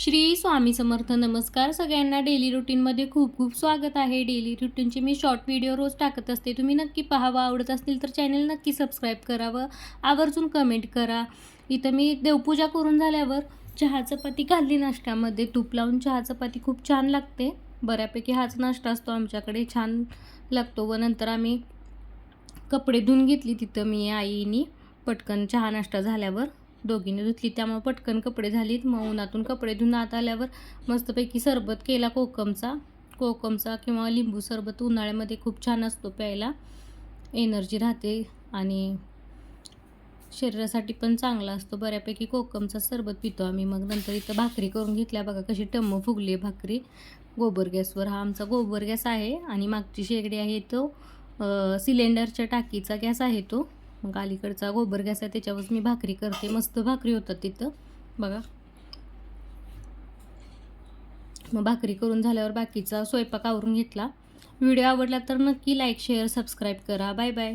श्री स्वामी समर्थ नमस्कार. सगळ्यांना डेली रुटीनमध्ये खूप खूप स्वागत आहे. डेली रुटीनचे मी शॉर्ट व्हिडिओ रोज टाकत असते. तुम्ही नक्की पाहावं. आवडत असतील तर चॅनल नक्की सबस्क्राईब करावं. आवर्जून कमेंट करा. इथं मी देवपूजा करून झाल्यावर चहा चपाती घातली नाश्त्यामध्ये. तूप लावून चहा चपाती खूप छान लागते. बऱ्यापैकी हाच नाश्ता असतो आमच्याकडे. छान लागतो व नंतर आम्ही कपडे धुवून घेतली तिथं मी आईनी पटकन चहा नाश्ता झाल्यावर. दोघींनी धुतली. त्यामुळे पटकन कपडे झालीत. मग उन्हातून कपडे धुवून आत आल्यावर मस्तपैकी सरबत केला कोकमचा. कोकमचा किंवा लिंबू सरबत उन्हाळ्यामध्ये खूप छान असतो प्यायला. एनर्जी राहते आणि शरीरासाठी पण चांगला असतो. बऱ्यापैकी कोकमचा सरबत पितो आम्ही. मग नंतर इथं भाकरी करून घेतल्या. बघा कशी टम्म फुगली आहे भाकरी. गोबर गॅसवर. हा आमचा गोबर गॅस आहे आणि मागची शेगडी आहे तो सिलेंडरच्या टाकीचा गॅस आहे तो. मग अलीकडचा गोबर गॅस आहे त्याच्यावर मी भाकरी करते. मस्त भाकरी होतात तिथं. बघा. मग भाकरी करून झाल्यावर बाकीचा स्वयंपाक आवरून घेतला. व्हिडिओ आवडला तर नक्की लाईक शेअर सबस्क्राईब करा. Bye bye